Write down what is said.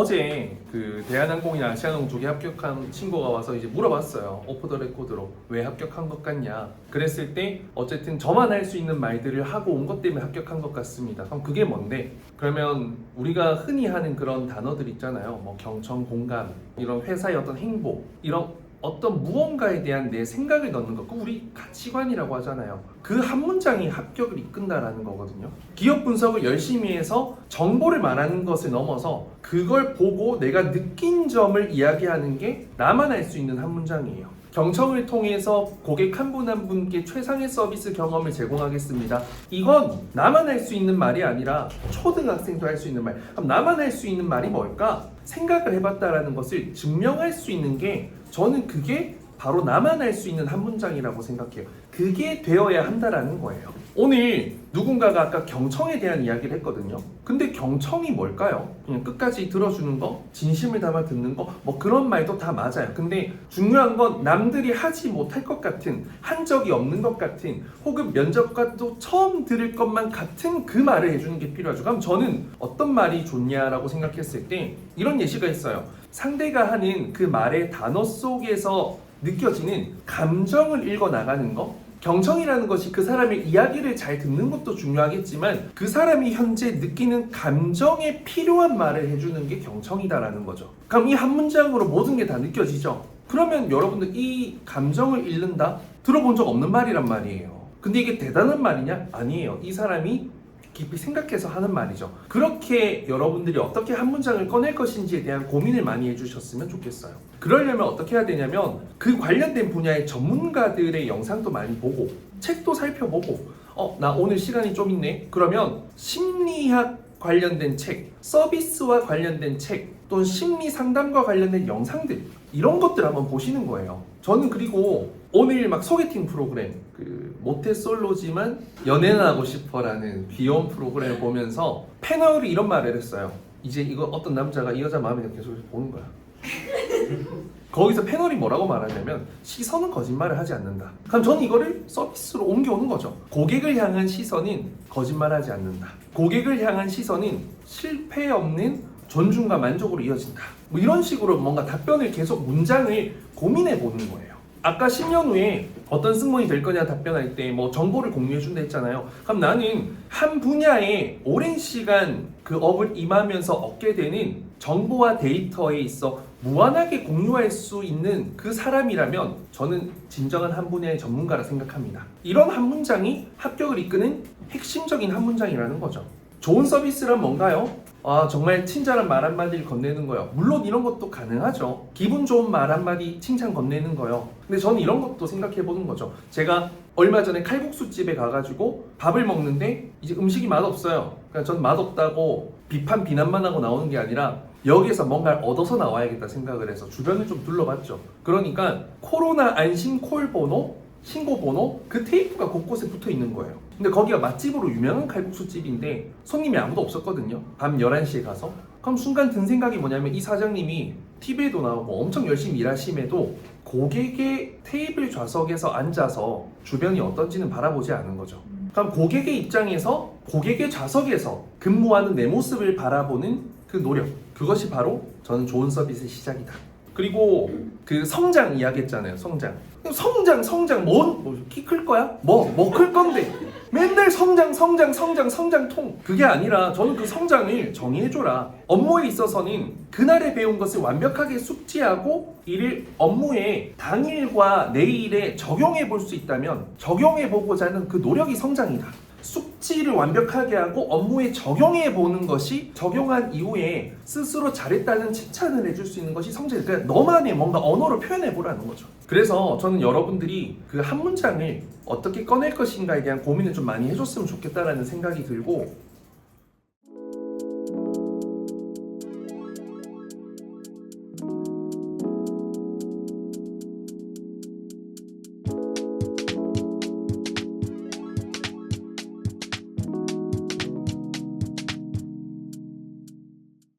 어제 그 대한항공이나 아시아나항공 두개 합격한 친구가 와서 이제 물어봤어요. 오프 더 레코드로 왜 합격한 것 같냐. 그랬을 때 어쨌든 저만 할 수 있는 말들을 하고 온 것 때문에 합격한 것 같습니다. 그럼 그게 뭔데? 그러면 우리가 흔히 하는 그런 단어들 있잖아요. 뭐 경청, 공감, 이런 회사의 어떤 행복, 이런 어떤 무언가에 대한 내 생각을 넣는 것, 그 우리 가치관이라고 하잖아요. 그 한 문장이 합격을 이끈다라는 거거든요. 기업 분석을 열심히 해서 정보를 말하는 것을 넘어서 그걸 보고 내가 느낀 점을 이야기하는 게 나만 알 수 있는 한 문장이에요. 경청을 통해서 고객 한 분한 분께 최상의 서비스 경험을 제공하겠습니다. 이건 나만 할 수 있는 말이 아니라 초등학생도 할 수 있는 말. 그럼 나만 할 수 있는 말이 뭘까? 생각을 해봤다라는 것을 증명할 수 있는 게 저는 그게 바로 나만 할 수 있는 한 문장이라고 생각해요. 그게 되어야 한다라는 거예요. 오늘 누군가가 아까 경청에 대한 이야기를 했거든요. 근데 경청이 뭘까요? 그냥 끝까지 들어주는 거, 진심을 담아 듣는 거, 뭐 그런 말도 다 맞아요. 근데 중요한 건 남들이 하지 못할 것 같은, 한 적이 없는 것 같은, 혹은 면접과도 처음 들을 것만 같은 그 말을 해주는 게 필요하죠. 그럼 저는 어떤 말이 좋냐라고 생각했을 때 이런 예시가 있어요. 상대가 하는 그 말의 단어 속에서 느껴지는 감정을 읽어 나가는 거, 경청이라는 것이 그 사람의 이야기를 잘 듣는 것도 중요하겠지만 그 사람이 현재 느끼는 감정에 필요한 말을 해주는 게 경청이다라는 거죠. 그럼 이 한 문장으로 모든 게 다 느껴지죠. 그러면 여러분들 이 감정을 잃는다? 들어본 적 없는 말이란 말이에요. 근데 이게 대단한 말이냐? 아니에요. 이 사람이 깊이 생각해서 하는 말이죠. 그렇게 여러분들이 어떻게 한 문장을 꺼낼 것인지에 대한 고민을 많이 해주셨으면 좋겠어요. 그러려면 어떻게 해야 되냐면 그 관련된 분야의 전문가들의 영상도 많이 보고 책도 살펴보고 어, 나 오늘 시간이 좀 있네. 그러면 심리학 관련된 책, 서비스와 관련된 책, 또는 심리 상담과 관련된 영상들 이런 것들 한번 보시는 거예요. 저는 그리고 오늘 막 소개팅 프로그램 그 모태솔로지만 연애는 하고 싶어라는 귀여운 프로그램을 보면서 패널이 이런 말을 했어요. 이제 이거 어떤 남자가 이 여자 마음에 계속 보는 거야. 거기서 패널이 뭐라고 말하냐면 시선은 거짓말을 하지 않는다. 그럼 저는 이거를 서비스로 옮겨오는 거죠. 고객을 향한 시선은 거짓말하지 않는다. 고객을 향한 시선은 실패 없는 존중과 만족으로 이어진다. 뭐 이런 식으로 뭔가 답변을 계속 문장을 고민해 보는 거예요. 아까 10년 후에 어떤 승무원이 될 거냐 답변할 때 뭐 정보를 공유해 준다 했잖아요. 그럼 나는 한 분야에 오랜 시간 그 업을 임하면서 얻게 되는 정보와 데이터에 있어 무한하게 공유할 수 있는 그 사람이라면 저는 진정한 한 분야의 전문가라 생각합니다. 이런 한 문장이 합격을 이끄는 핵심적인 한 문장이라는 거죠. 좋은 서비스란 뭔가요? 아, 정말 친절한 말 한마디를 건네는 거요. 물론 이런 것도 가능하죠. 기분 좋은 말 한마디 칭찬 건네는 거요. 근데 저는 이런 것도 생각해 보는 거죠. 제가 얼마 전에 칼국수 집에 가가지고 밥을 먹는데 이제 음식이 맛없어요. 그러니까 전 맛없다고 비판 비난만 하고 나오는 게 아니라 여기에서 뭔가를 얻어서 나와야겠다 생각을 해서 주변을 좀 둘러봤죠. 그러니까 코로나 안심 콜 번호, 신고 번호 그 테이프가 곳곳에 붙어 있는 거예요. 근데 거기가 맛집으로 유명한 칼국수 집인데 손님이 아무도 없었거든요. 밤 11시에 가서. 그럼 순간 든 생각이 뭐냐면 이 사장님이 TV에도 나오고 엄청 열심히 일하심에도 고객의 테이블 좌석에서 앉아서 주변이 어떤지는 바라보지 않은 거죠. 그럼 고객의 입장에서 고객의 좌석에서 근무하는 내 모습을 바라보는 그 노력 그것이 바로 저는 좋은 서비스의 시작이다. 그리고 그 성장 이야기했잖아요. 성장. 성장, 성장, 뭔? 뭐, 키클 거야? 뭐, 뭐 클 건데? 맨날 성장, 성장, 성장, 성장통. 그게 아니라 저는 그 성장을 정의해줘라. 업무에 있어서는 그날에 배운 것을 완벽하게 숙지하고 이를 업무에 당일과 내일에 적용해 볼 수 있다면 적용해 보고자 하는 그 노력이 성장이다. 숙지를 완벽하게 하고 업무에 적용해 보는 것이 적용한 이후에 스스로 잘했다는 칭찬을 해줄 수 있는 것이 성장. 그러니까 너만의 뭔가 언어로 표현해 보라는 거죠. 그래서 저는 여러분들이 그 한 문장을 어떻게 꺼낼 것인가에 대한 고민을 좀 많이 해줬으면 좋겠다라는 생각이 들고